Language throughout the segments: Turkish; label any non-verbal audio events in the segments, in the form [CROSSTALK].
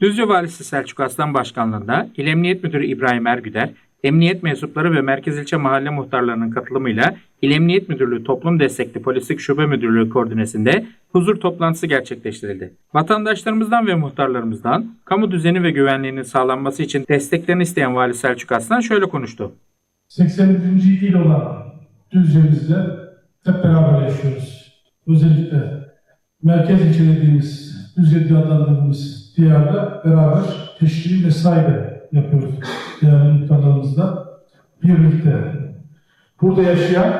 Düzce Valisi Selçuk Aslan Başkanlığında İl Emniyet Müdürü İbrahim Ergüder, emniyet mensupları ve Merkez İlçe Mahalle Muhtarlarının katılımıyla İl Emniyet Müdürlüğü Toplum Destekli Polislik Şube Müdürlüğü koordinesinde huzur toplantısı gerçekleştirildi. Vatandaşlarımızdan ve muhtarlarımızdan kamu düzeni ve güvenliğinin sağlanması için desteklerini isteyen Vali Selçuk Aslan şöyle konuştu. 81. il olan Düzce'mizde hep beraber yaşıyoruz. Özellikle merkez ilçe dediğimiz, Düzce diye adlandırdığımız diyarda beraber teşkil vesaire yapıyoruz değerli muhtarlarımızla birlikte. Burada yaşayan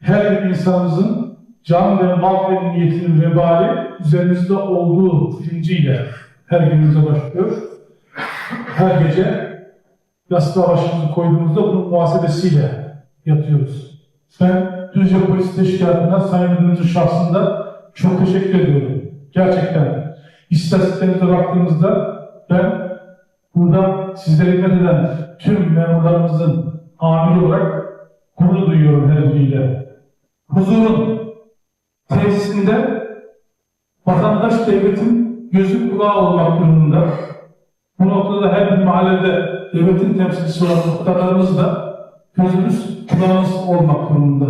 her bir insanımızın can ve mal ve niyetinin vebali üzerimizde olduğu bilinciyle her günümüze başlıyor. Her gece yastığa başımızı koyduğumuzda bunun muhasebesiyle yatıyoruz. Ben Düzce Polis Teşkilatı'na Sayın Müdürümüzün şahsında çok teşekkür ediyorum. Gerçekten istatistiklerimize baktığımızda ben buradan sizlere hizmet eden tüm memurlarımızın amiri olarak gurur duyuyorum her biriyle. Huzurun tesisinde vatandaş devletin gözü kulağı olmak durumunda. Bu noktada her bir mahallede devletin temsilcisi olan muhtarlarımız da gözümüz kulağımız olmak durumunda.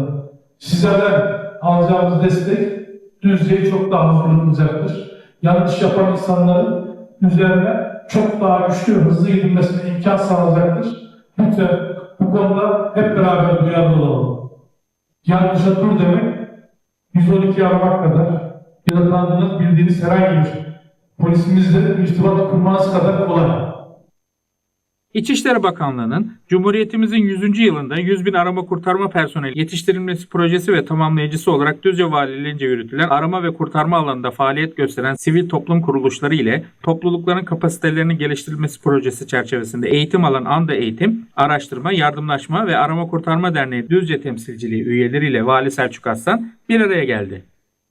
Sizlerden alacağımız destek Düzce'yi çok daha huzurlu kılacaktır. Yanlış yapan insanların üzerine çok daha güçlü hızlı gidilmesine imkan sağlayacaktır. Lütfen bu konuda hep beraber duyarlı olalım. Yanlışa dur demek 112 aramak kadar ya da tanıdığınız bildiğiniz herhangi bir polisimizle irtibat kurmanız kadar kolay. İçişleri Bakanlığı'nın Cumhuriyetimizin 100. yılında 100 bin arama kurtarma personeli yetiştirilmesi projesi ve tamamlayıcısı olarak Düzce Valiliğince yürütülen arama ve kurtarma alanında faaliyet gösteren sivil toplum kuruluşları ile toplulukların kapasitelerinin geliştirilmesi projesi çerçevesinde eğitim alan Anda Eğitim, Araştırma, Yardımlaşma ve Arama Kurtarma Derneği Düzce temsilciliği üyeleriyle Vali Selçuk Aslan bir araya geldi.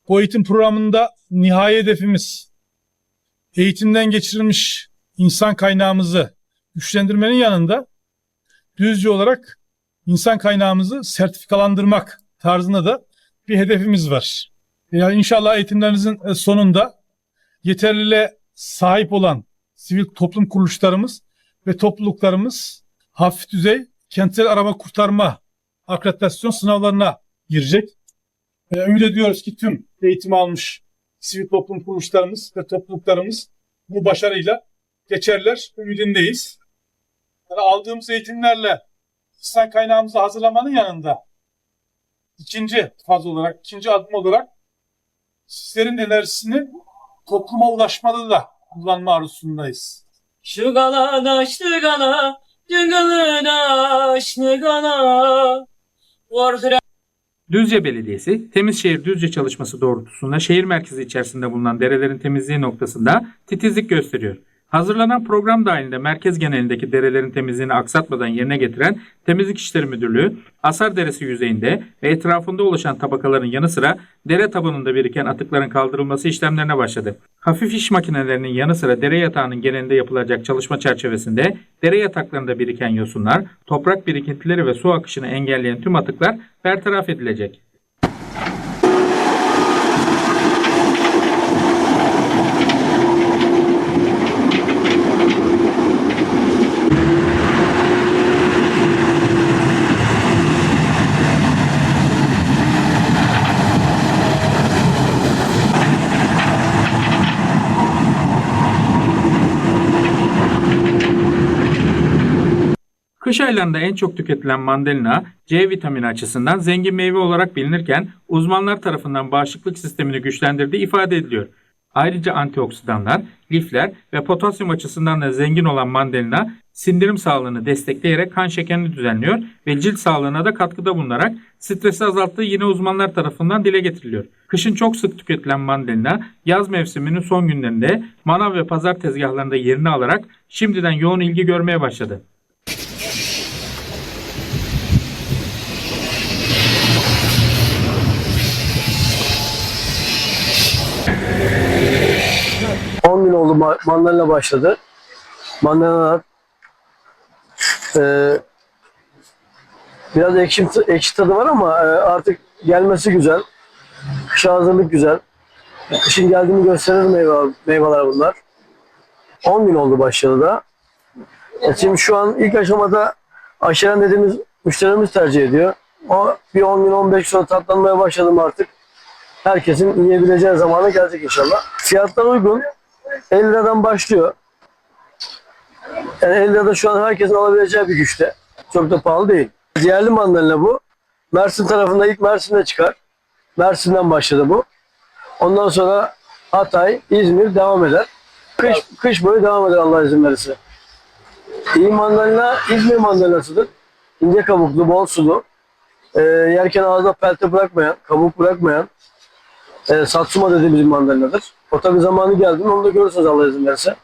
Bu eğitim programında nihai hedefimiz eğitimden geçirilmiş insan kaynağımızı güçlendirmenin yanında düzce olarak insan kaynağımızı sertifikalandırmak tarzında da bir hedefimiz var. Yani inşallah eğitimlerinizin e, sonunda yeterliliğe sahip olan sivil toplum kuruluşlarımız ve topluluklarımız hafif düzey kentsel arama kurtarma akreditasyon sınavlarına girecek. E, ümit ediyoruz ki tüm eğitim almış sivil toplum kuruluşlarımız ve topluluklarımız bu başarıyla geçerler ümidindeyiz. Yani aldığımız eğitimlerle insan kaynağımızı hazırlamanın yanında ikinci faz olarak, ikinci adım olarak sizlerin enerjisini topluma ulaşmada da kullanma arzusundayız. Şu galada şu gala, cıngılına şu gala. Orhra Düzce Belediyesi, Temiz Şehir Düzce çalışması doğrultusunda şehir merkezi içerisinde bulunan derelerin temizliği noktasında titizlik gösteriyor. Hazırlanan program dahilinde merkez genelindeki derelerin temizliğini aksatmadan yerine getiren Temizlik İşleri Müdürlüğü, Asar Deresi yüzeyinde ve etrafında oluşan tabakaların yanı sıra dere tabanında biriken atıkların kaldırılması işlemlerine başladı. Hafif iş makinelerinin yanı sıra dere yatağının genelinde yapılacak çalışma çerçevesinde dere yataklarında biriken yosunlar, toprak birikintileri ve su akışını engelleyen tüm atıklar bertaraf edilecek. Kış aylarında en çok tüketilen mandalina C vitamini açısından zengin meyve olarak bilinirken uzmanlar tarafından bağışıklık sistemini güçlendirdiği ifade ediliyor. Ayrıca antioksidanlar, lifler ve potasyum açısından da zengin olan mandalina sindirim sağlığını destekleyerek kan şekerini düzenliyor ve cilt sağlığına da katkıda bulunarak stresi azalttığı yine uzmanlar tarafından dile getiriliyor. Kışın çok sık tüketilen mandalina yaz mevsiminin son günlerinde manav ve pazar tezgahlarında yerini alarak şimdiden yoğun ilgi görmeye başladı. Ee, 10 gün oldu ma- mandalina başladı. Mandalinalar eee biraz ekşi, ekşi tadı var ama eee, artık gelmesi güzel. Kışa hazırlık güzel. Kışın geldiğini gösterir meyve, meyveler bunlar. 10 gün oldu başladı da. E şimdi şu an ilk aşamada aşeren dediğimiz müşterimiz tercih ediyor. O bir 10 gün 15 sonra tatlanmaya başladım artık. Herkesin yiyebileceği zamana gelecek inşallah. Fiyatlar uygun. 50 liradan başlıyor. Yani 50 lirada şu an herkesin alabileceği bir güçte. Çok da pahalı değil. Diğerli mandalina bu. Mersin tarafında ilk Mersin'de çıkar. Mersin'den başladı bu. Ondan sonra Hatay, İzmir devam eder. Kış, kış boyu devam eder Allah izin verirse. İyi mandalina İzmir mandalinasıdır. İnce kabuklu, bol sulu. Ee, yerken ağızda pelte bırakmayan, kabuk bırakmayan e, Satsuma dediğimiz mandalinadır. O tabi zamanı geldi mi onu da görürsünüz Allah izin verirse.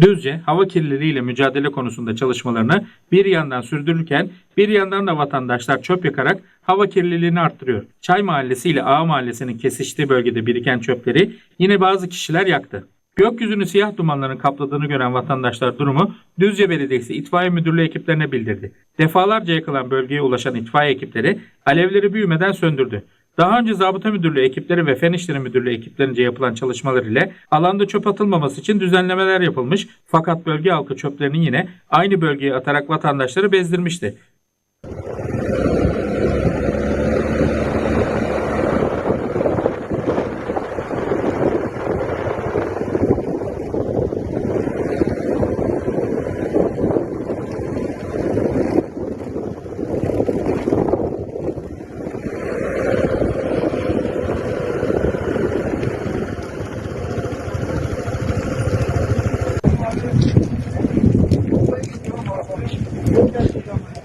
Düzce, hava kirliliğiyle mücadele konusunda çalışmalarını bir yandan sürdürürken bir yandan da vatandaşlar çöp yakarak hava kirliliğini arttırıyor. Çay Mahallesi ile Ağa Mahallesi'nin kesiştiği bölgede biriken çöpleri yine bazı kişiler yaktı. Gökyüzünü siyah dumanların kapladığını gören vatandaşlar durumu Düzce Belediyesi İtfaiye Müdürlüğü ekiplerine bildirdi. Defalarca yakılan bölgeye ulaşan itfaiye ekipleri alevleri büyümeden söndürdü. Daha önce Zabıta Müdürlüğü ekipleri ve Fen İşleri Müdürlüğü ekiplerince yapılan çalışmalar ile alanda çöp atılmaması için düzenlemeler yapılmış fakat bölge halkı çöplerini yine aynı bölgeye atarak vatandaşları bezdirmişti. nunca se.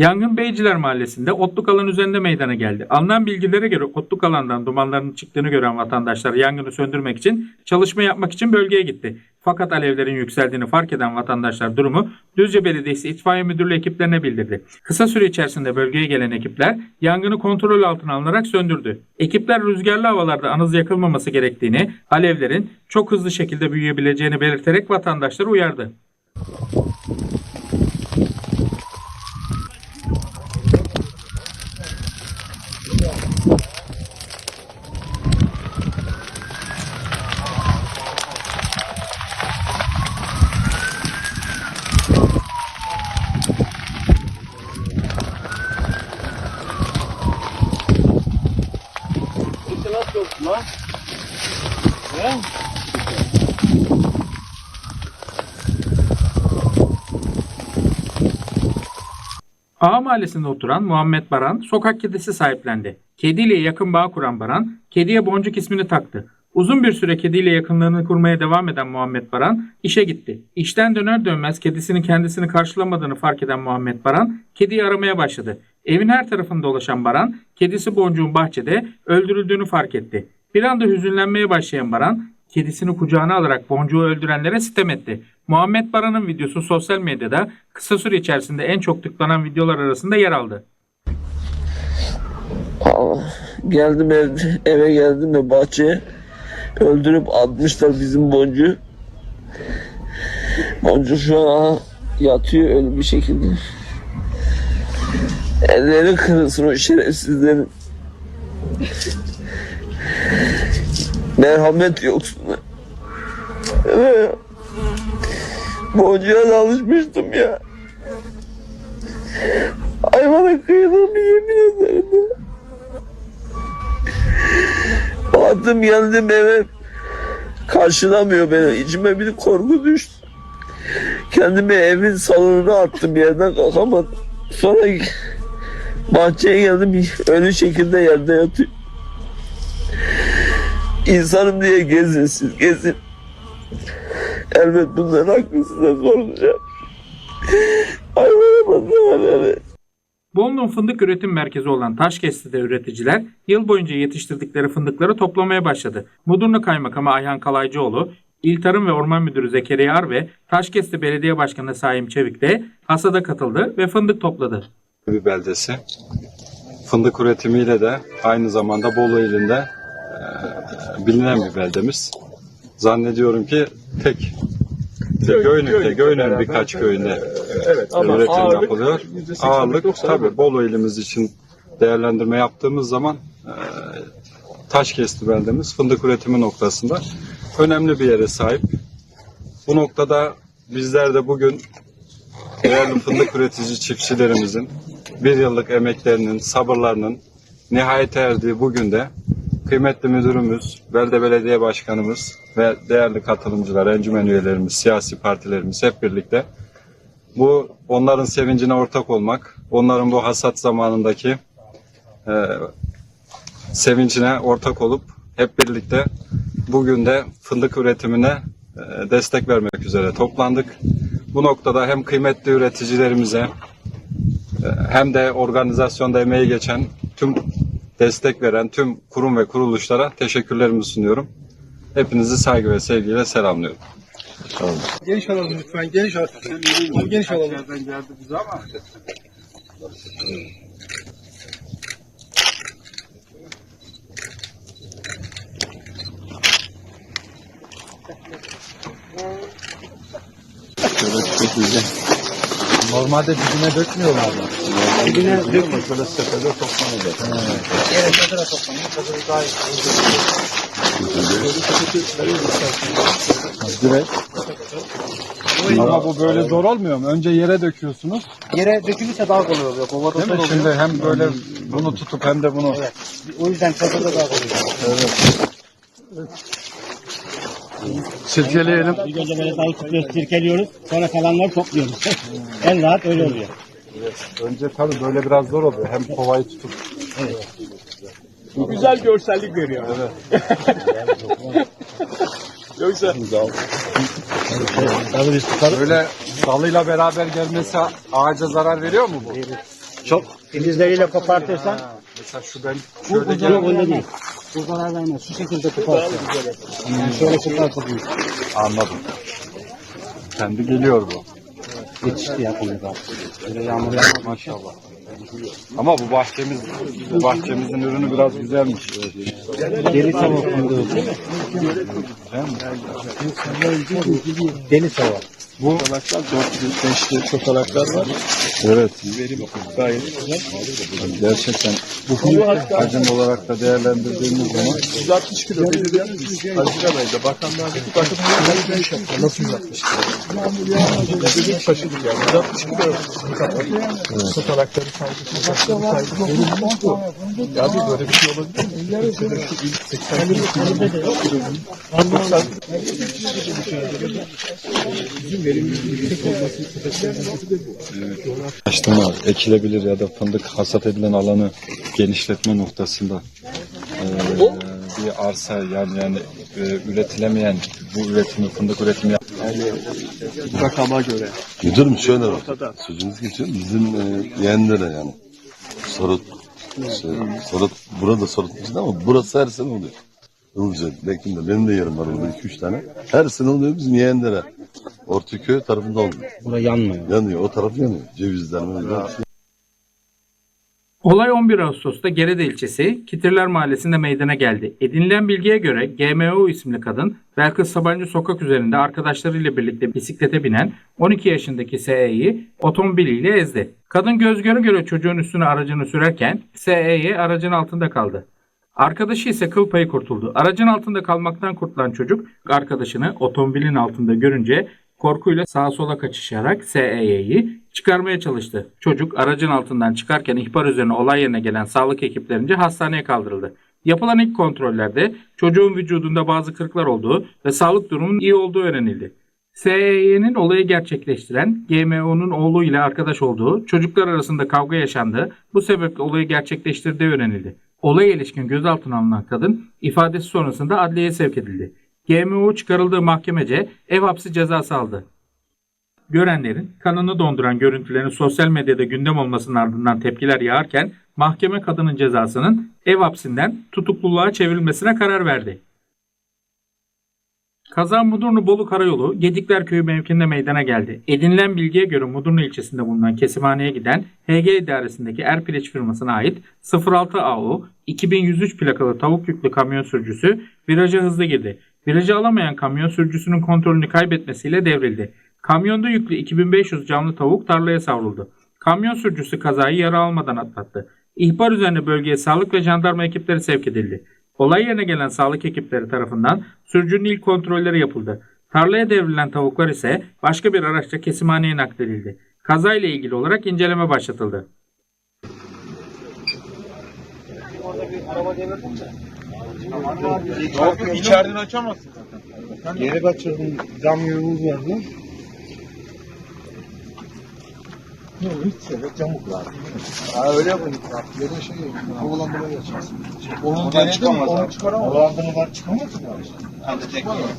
Yangın Beyciler Mahallesi'nde otluk alan üzerinde meydana geldi. Alınan bilgilere göre otluk alandan dumanların çıktığını gören vatandaşlar yangını söndürmek için çalışma yapmak için bölgeye gitti. Fakat alevlerin yükseldiğini fark eden vatandaşlar durumu Düzce Belediyesi İtfaiye Müdürlüğü ekiplerine bildirdi. Kısa süre içerisinde bölgeye gelen ekipler yangını kontrol altına alınarak söndürdü. Ekipler rüzgarlı havalarda anız yakılmaması gerektiğini, alevlerin çok hızlı şekilde büyüyebileceğini belirterek vatandaşları uyardı. Ağa mahallesinde oturan Muhammed Baran sokak kedisi sahiplendi. Kediyle yakın bağ kuran Baran, kediye Boncuk ismini taktı. Uzun bir süre kediyle yakınlığını kurmaya devam eden Muhammed Baran işe gitti. İşten döner dönmez kedisinin kendisini karşılamadığını fark eden Muhammed Baran kediyi aramaya başladı. Evin her tarafında dolaşan Baran kedisi Boncuk'un bahçede öldürüldüğünü fark etti. Bir anda hüzünlenmeye başlayan Baran kedisini kucağına alarak Boncuk'u öldürenlere sitem etti. Muhammed Baran'ın videosu sosyal medyada kısa süre içerisinde en çok tıklanan videolar arasında yer aldı. Geldim ev, eve geldim de bahçeye öldürüp atmışlar bizim boncuğu. Boncuk şu an yatıyor öyle bir şekilde. Elleri kırılsın o şerefsizlerin. Merhamet yoksunlar. Evet. Boncuğa da alışmıştım ya. Hayvana kıyılır mı yemin ederim ya. Baktım geldim eve karşılamıyor beni. İçime bir korku düştü. Kendimi evin salonuna attım yerden kalkamadım. Sonra bahçeye geldim ölü şekilde yerde yatıyor. İnsanım diye gezin siz gezin. Elbet bunların hakkını size soracağım. Hayvana bakın evet. Bolu'nun fındık üretim merkezi olan Taşkesti'de üreticiler yıl boyunca yetiştirdikleri fındıkları toplamaya başladı. Mudurnu Kaymakamı Ayhan Kalaycıoğlu, İl Tarım ve Orman Müdürü Zekeriya Ar ve Taşkesti Belediye Başkanı Saim Çevik de hasada katıldı ve fındık topladı. bir beldesi. Fındık üretimiyle de aynı zamanda Bolu ilinde e, bilinen bir beldemiz. Zannediyorum ki tek tek Göynük'te, Göynük'ün birkaç köyünde Evet ama üretim ağırlık yapılıyor. %80'e Ağırlık 90'a tabii Bolu ilimiz için değerlendirme yaptığımız zaman e, Taşkesti beldemiz fındık üretimi noktasında önemli bir yere sahip. Bu noktada bizler de bugün değerli fındık üretici çiftçilerimizin bir yıllık emeklerinin, sabırlarının nihayete erdiği bugün de kıymetli müdürümüz, belde belediye başkanımız ve değerli katılımcılar, encümen üyelerimiz, siyasi partilerimiz hep birlikte bu onların sevincine ortak olmak, onların bu hasat zamanındaki e, sevincine ortak olup hep birlikte bugün de fındık üretimine e, destek vermek üzere toplandık. Bu noktada hem kıymetli üreticilerimize e, hem de organizasyonda emeği geçen tüm destek veren tüm kurum ve kuruluşlara teşekkürlerimi sunuyorum. Hepinizi saygı ve sevgiyle selamlıyorum. Geniş alalım lütfen. Geniş alalım. Geniş alalım. Normalde dibine dökmüyorlar mı? Dibine dökmüyor. Şöyle sepede toplanıyor. Direkt. Ama bu böyle zor olmuyor mu? Önce yere döküyorsunuz. Yere dökülürse daha kolay oluyor. Kovada Değil mi? oluyor. Şimdi hem böyle bunu tutup hem de bunu. O yüzden çadırda daha kolay oluyor. Sirkeleyelim. Bir önce böyle dağı tutuyoruz, sirkeliyoruz. Sonra kalanları topluyoruz. [LAUGHS] en rahat öyle oluyor. Önce tabii böyle biraz zor oluyor. Hem kovayı tutup. Güzel görsellik veriyor. [LAUGHS] Yoksa Tabii biz tutarız. Böyle dalıyla beraber gelmesi ağaca zarar veriyor mu bu? Çok filizleriyle kopartırsan Mesela şu ben bu şöyle gel. öyle değil. Zarar vermez. Şu şekilde koparsın. Yani şöyle kopartın. Anladım. Kendi geliyor bu. Yetişti yapılıyor daha. Böyle yağmur yağmaz. Maşallah. Ama bu bahçemiz, bu bahçemizin ürünü biraz güzelmiş. Deli tavuk fındığı. Deli tavuk. Bu çotalaklar, 4 5'li çotalaklar var. evet. Verim gayet güzel. Gerçekten Bu hatta hacim olarak da değerlendirdiğimiz zaman 160 kilo belirleyen biz Haziran ayında bakanlardaki bakımlarla bir iş yaptık. Nasıl 160 kilo? Dedik şaşırdık yani. 160 kilo. Çotalakları saydık. Ya bir böyle bir şey olabilir mi? Mesela şu ilk 80 kilo Bizim verimimizin yüksek olması sebeplerinden biri de bu. açtırma, ekilebilir ya da fındık hasat edilen alanı genişletme noktasında eee, bir arsa yani yani e, üretilemeyen bu üretimi fındık üretimi Rakama göre. Müdürüm şöyle bak. Sözünüz geçiyor. Bizim e, yeğenlere yani. Sorut. Şey, sorut. Burada sorut içinde ama burası her sene oluyor. Ilıca, Bekim'de. Benim de yerim var orada 2-3 tane. Her sene oluyor bizim yeğenlere. Ortaköy tarafında oluyor. Bura yanmıyor. Yanıyor. O taraf yanıyor. Cevizler. mevizler. Olay 11 Ağustos'ta Gerede ilçesi Kitirler Mahallesi'nde meydana geldi. Edinilen bilgiye göre GMO isimli kadın Belkıs Sabancı sokak üzerinde arkadaşlarıyla birlikte bisiklete binen 12 yaşındaki SE'yi otomobiliyle ezdi. Kadın göz göre göre çocuğun üstüne aracını sürerken SE'ye aracın altında kaldı. Arkadaşı ise kıl payı kurtuldu. Aracın altında kalmaktan kurtulan çocuk arkadaşını otomobilin altında görünce korkuyla sağa sola kaçışarak SE'yi çıkarmaya çalıştı. Çocuk aracın altından çıkarken ihbar üzerine olay yerine gelen sağlık ekiplerince hastaneye kaldırıldı. Yapılan ilk kontrollerde çocuğun vücudunda bazı kırıklar olduğu ve sağlık durumunun iyi olduğu öğrenildi. SE'nin olayı gerçekleştiren GMO'nun oğlu ile arkadaş olduğu, çocuklar arasında kavga yaşandığı, bu sebeple olayı gerçekleştirdiği öğrenildi. Olaya ilişkin gözaltına alınan kadın ifadesi sonrasında adliyeye sevk edildi. GMO çıkarıldığı mahkemece ev hapsi cezası aldı. Görenlerin kanını donduran görüntülerin sosyal medyada gündem olmasının ardından tepkiler yağarken mahkeme kadının cezasının ev hapsinden tutukluluğa çevrilmesine karar verdi. Kaza Mudurnu Bolu Karayolu Gedikler Köyü mevkinde meydana geldi. Edinilen bilgiye göre Mudurnu ilçesinde bulunan kesimhaneye giden HG idaresindeki Erpiliç firmasına ait 06 AU 2103 plakalı tavuk yüklü kamyon sürücüsü viraja hızlı girdi. Virajı alamayan kamyon sürücüsünün kontrolünü kaybetmesiyle devrildi. Kamyonda yüklü 2500 canlı tavuk tarlaya savruldu. Kamyon sürücüsü kazayı yara almadan atlattı. İhbar üzerine bölgeye sağlık ve jandarma ekipleri sevk edildi. Olay yerine gelen sağlık ekipleri tarafından sürücünün ilk kontrolleri yapıldı. Tarlaya devrilen tavuklar ise başka bir araçla kesimhaneye nakledildi. Kazayla ilgili olarak inceleme başlatıldı. İçeriden açamazsın. Geri kaçırdım. Cam yolumuz vardı. Yok hiç şöyle camuk lazım. Ha öyle yapın. Yerine şey yok. Oğlan buraya geçersin. Onun denedim onu çıkaramaz. Oradan buradan çıkamaz mı?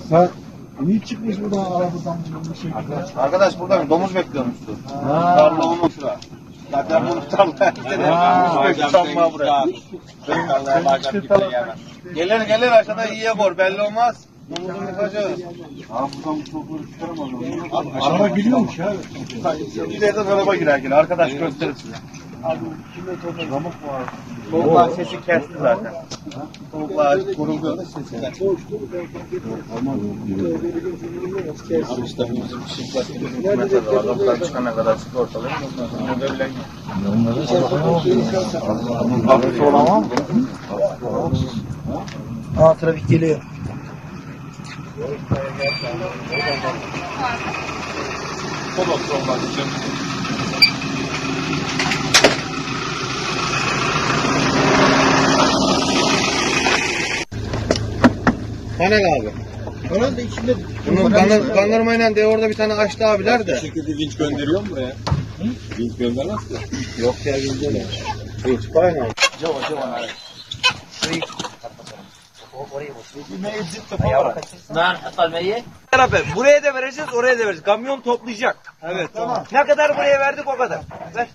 Ha, niye çıkmış buradan arabadan bir şey Arkadaş burada bir domuz bekliyormuştu. Tarla onun şura. Zaten bunu [LAUGHS] buraya. Gelir gelir aşağıda iyiye kor belli olmaz. Domuzun yıkacağız. Araba gidiyormuş ya. İleriden araba girer gene. Arkadaş gösterir size. Tavuklar sesi kesti zaten. Tavuklar kuruldu. Abi işte bizim metre var. Tavuklar çıkana kadar sigortalayın. Ondan sonra böyle Hafif olamam. Aa trafik geliyor. Kanal abi. Onun da içinde Bunun kanır, kanırmayla de orada bir tane açtı abiler de. şekilde vinç gönderiyor mu buraya? Vinç göndermez ki. Yok ya güzel. Hiç kaynağı. Beraber buraya da vereceğiz, oraya da vereceğiz. Kamyon toplayacak. Evet, tamam. Ne kadar buraya verdik o kadar. Ver.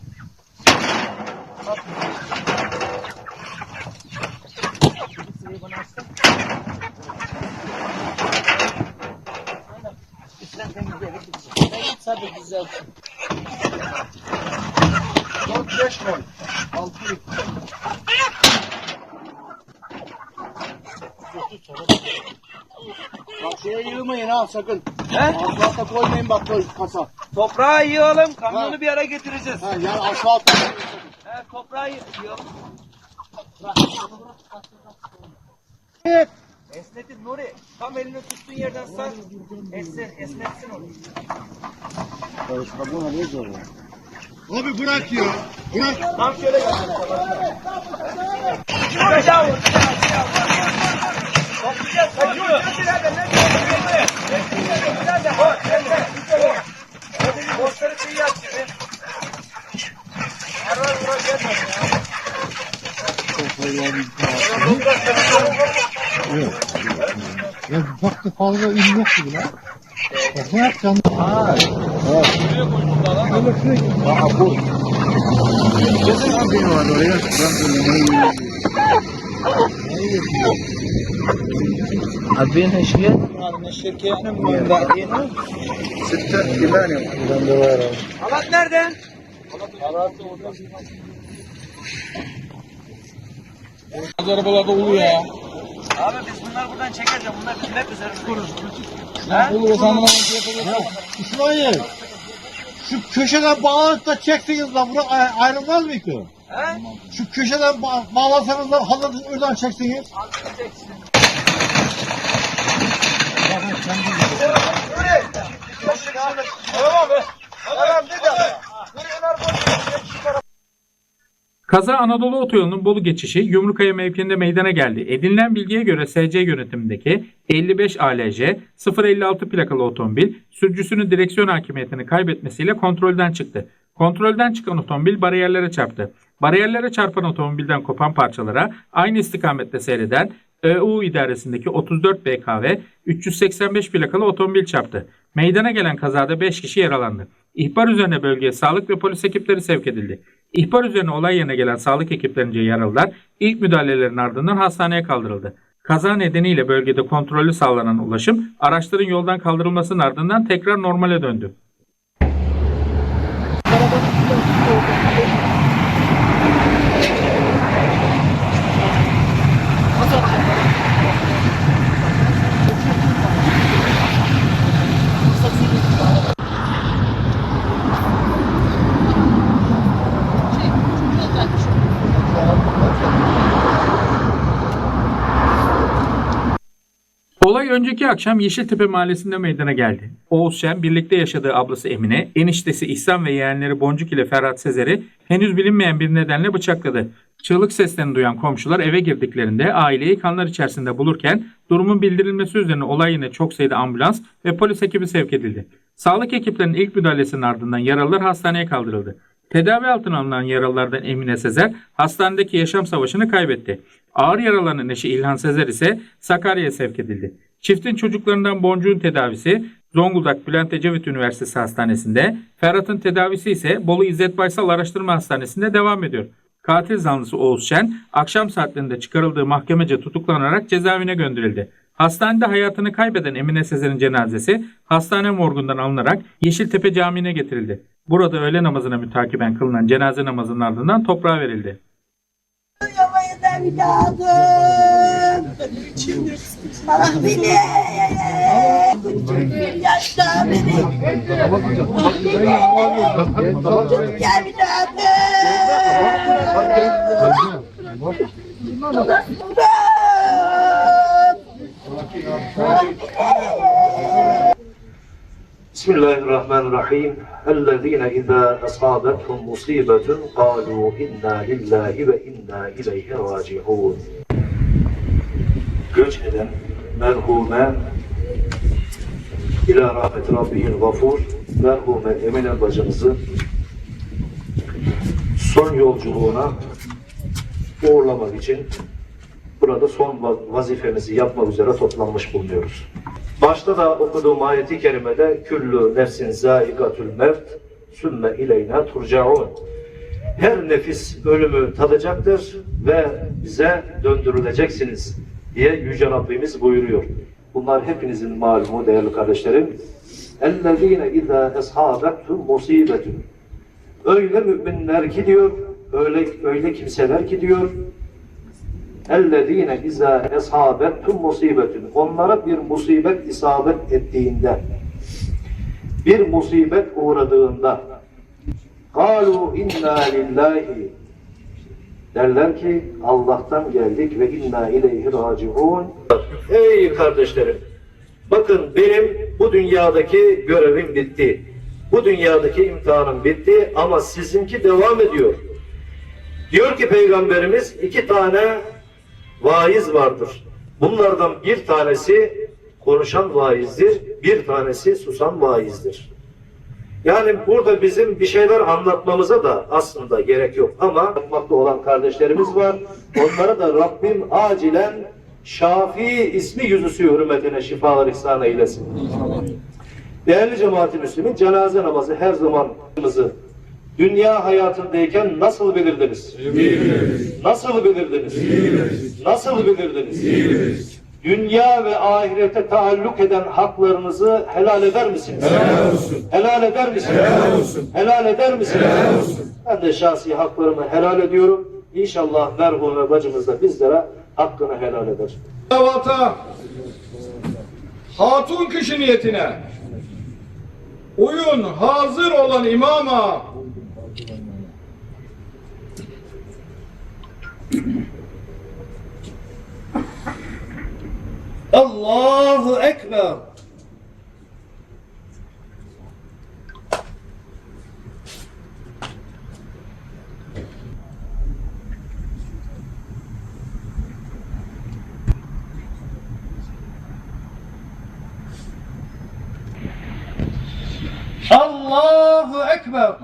Bak şeye yığmayın ha sakın. He? Asfalta koymayın bak koy kasa. Toprağı yığalım, kamyonu bir ara getireceğiz. Ha, yani asfalta. He, toprağı yığalım. Esnetin Nuri. Tam elini tuttuğun yerden sar. Esnet, esnetsin onu. Abi bırak ya. Bırak. Tam şöyle gel. Aşağı vur. Toplayacağız. Kaçıyor. Nerede? Bak, nerede? Boşları kıyı at şimdi. Arvar vurar gelmez ya. Ya baktı fazla ün yok gibi lan. Bak ne yapacaksın? Ha. Ha. Böyle sürekli. Aa bu. Kesin abi var oraya. Abin heşiye. Sitte kimani. Ben de var abi. Halat nereden? Arabalarda oluyor ya. Abi biz bunları buradan çekeceğiz. Bunlar bizim hep üzerimize kurur. Oluyor sen buna İsmail. Şu köşeden bağlanıp da çekseniz lan bura ay- ayrılmaz mı ki? He? Şu köşeden ba- bağlasanız da halı oradan çekseniz. Kaza Anadolu Otoyolu'nun Bolu geçişi Yumrukaya mevkiinde meydana geldi. Edinilen bilgiye göre SC yönetimindeki 55 ALJ 056 plakalı otomobil sürücüsünün direksiyon hakimiyetini kaybetmesiyle kontrolden çıktı. Kontrolden çıkan otomobil bariyerlere çarptı. Bariyerlere çarpan otomobilden kopan parçalara aynı istikamette seyreden EU idaresindeki 34 BKV 385 plakalı otomobil çarptı. Meydana gelen kazada 5 kişi yaralandı. İhbar üzerine bölgeye sağlık ve polis ekipleri sevk edildi. İhbar üzerine olay yerine gelen sağlık ekiplerince yaralılar ilk müdahalelerin ardından hastaneye kaldırıldı. Kaza nedeniyle bölgede kontrollü sağlanan ulaşım araçların yoldan kaldırılmasının ardından tekrar normale döndü. Olay önceki akşam Yeşiltepe mahallesinde meydana geldi. Oğuz Şen birlikte yaşadığı ablası Emine, eniştesi İhsan ve yeğenleri Boncuk ile Ferhat Sezer'i henüz bilinmeyen bir nedenle bıçakladı. Çığlık seslerini duyan komşular eve girdiklerinde aileyi kanlar içerisinde bulurken durumun bildirilmesi üzerine olay yine çok sayıda ambulans ve polis ekibi sevk edildi. Sağlık ekiplerinin ilk müdahalesinin ardından yaralılar hastaneye kaldırıldı. Tedavi altına alınan yaralılardan Emine Sezer hastanedeki yaşam savaşını kaybetti. Ağır yaralanan eşi İlhan Sezer ise Sakarya'ya sevk edildi. Çiftin çocuklarından Boncuk'un tedavisi Zonguldak Bülent Ecevit Üniversitesi Hastanesi'nde, Ferhat'ın tedavisi ise Bolu İzzet Baysal Araştırma Hastanesi'nde devam ediyor. Katil zanlısı Oğuz Şen, akşam saatlerinde çıkarıldığı mahkemece tutuklanarak cezaevine gönderildi. Hastanede hayatını kaybeden Emine Sezer'in cenazesi hastane morgundan alınarak Yeşiltepe Camii'ne getirildi. Burada öğle namazına mütakiben kılınan cenaze namazının ardından toprağa verildi. Ah beni. Küçük bir yaşta beni. Çocuk evladım. Bismillahirrahmanirrahim. Ellezine izâ esâbethum musîbetun kâlû innâ lillâhi ve innâ ileyhi râciûn. Göç eden merhume ila rahmet Rabbihil gafur merhume Emine bacımızı son yolculuğuna uğurlamak için burada son vazifemizi yapmak üzere toplanmış bulunuyoruz. Başta da okuduğum ayeti kerimede küllü nefsin zâigatül mevt sümme ileyna turcaun. Her nefis ölümü tadacaktır ve bize döndürüleceksiniz diye Yüce Rabbimiz buyuruyor. Bunlar hepinizin malumu değerli kardeşlerim. اَلَّذ۪ينَ اِذَا اَصْحَابَتْهُمْ مُصِيبَةٌ Öyle müminler ki diyor, öyle, öyle kimseler ki diyor, اَلَّذ۪ينَ اِذَا اَصْحَابَتْهُمْ musibetün. Onlara bir musibet isabet ettiğinde, bir musibet uğradığında, قَالُوا inna lillahi Derler ki Allah'tan geldik ve inna ileyhi raciun. Ey kardeşlerim! Bakın benim bu dünyadaki görevim bitti. Bu dünyadaki imtihanım bitti ama sizinki devam ediyor. Diyor ki Peygamberimiz iki tane vaiz vardır. Bunlardan bir tanesi konuşan vaizdir, bir tanesi susan vaizdir. Yani burada bizim bir şeyler anlatmamıza da aslında gerek yok ama yapmakta olan kardeşlerimiz var. Onlara da Rabbim acilen Şafii ismi yüzüsü hürmetine şifalar ihsan eylesin. Değerli cemaat-i Müslümin, cenaze namazı her zamanımızı dünya hayatındayken nasıl bilirdiniz? Nasıl bilirdiniz? Nasıl bilirdiniz? Dünya ve ahirete taalluk eden haklarınızı helal eder misiniz? Helal olsun. Helal eder misiniz? Helal olsun. Helal eder misiniz? Helal olsun. Ben de şahsi haklarımı helal ediyorum. İnşallah merhume bacımız da bizlere hakkını helal eder. Davata hatun kişi niyetine uyun hazır olan imama Allahu Ekber. Allahu Ekber.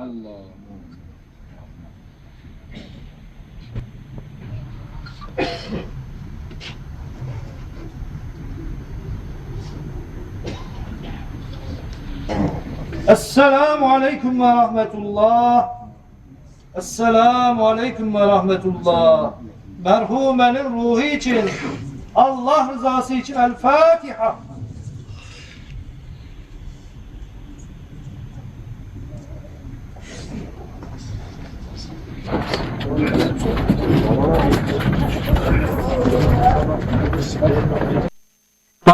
Esselamu Aleyküm ve Rahmetullah. Esselamu Aleyküm ve Rahmetullah. Merhumenin ruhu için Allah rızası için El Fatiha.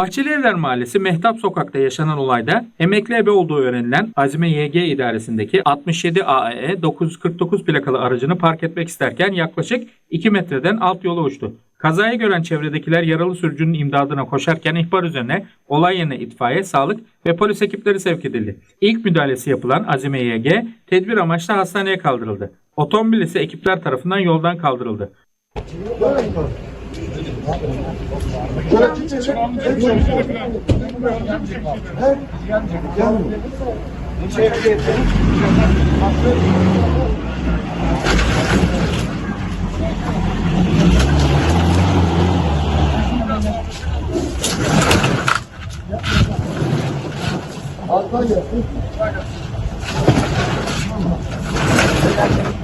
Bahçeli Mahallesi Mehtap Sokak'ta yaşanan olayda emekli ebe olduğu öğrenilen Azime YG idaresindeki 67 AE 949 plakalı aracını park etmek isterken yaklaşık 2 metreden alt yola uçtu. Kazayı gören çevredekiler yaralı sürücünün imdadına koşarken ihbar üzerine olay yerine itfaiye, sağlık ve polis ekipleri sevk edildi. İlk müdahalesi yapılan Azime YG tedbir amaçlı hastaneye kaldırıldı. Otomobil ise ekipler tarafından yoldan kaldırıldı. Şöyle kim çevir? Hep çevir. Hep yanmıyor. Çevir. Çevir. Altta gel. Hadi.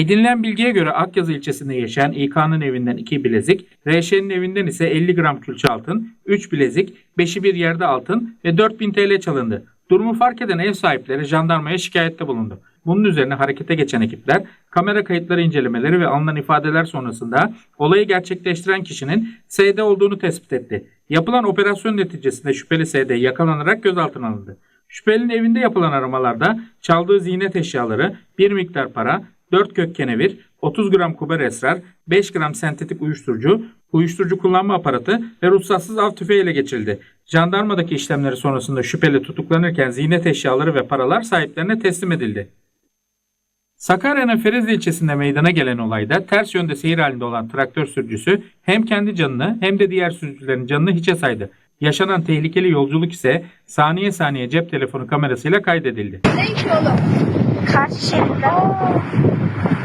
Edinilen bilgiye göre Akyazı ilçesinde yaşayan İK'nın evinden 2 bilezik, RŞ'nin evinden ise 50 gram külçe altın, 3 bilezik, 5'i bir yerde altın ve 4000 TL çalındı. Durumu fark eden ev sahipleri jandarmaya şikayette bulundu. Bunun üzerine harekete geçen ekipler kamera kayıtları incelemeleri ve alınan ifadeler sonrasında olayı gerçekleştiren kişinin SD olduğunu tespit etti. Yapılan operasyon neticesinde şüpheli SD yakalanarak gözaltına alındı. Şüphelinin evinde yapılan aramalarda çaldığı ziynet eşyaları, bir miktar para, 4 kök kenevir, 30 gram kuber esrar, 5 gram sentetik uyuşturucu, uyuşturucu kullanma aparatı ve ruhsatsız av tüfeği ele geçirildi. Jandarmadaki işlemleri sonrasında şüpheli tutuklanırken ziynet eşyaları ve paralar sahiplerine teslim edildi. Sakarya'nın Ferizli ilçesinde meydana gelen olayda ters yönde seyir halinde olan traktör sürücüsü hem kendi canını hem de diğer sürücülerin canını hiçe saydı. Yaşanan tehlikeli yolculuk ise saniye saniye cep telefonu kamerasıyla kaydedildi. Karşı şeritten.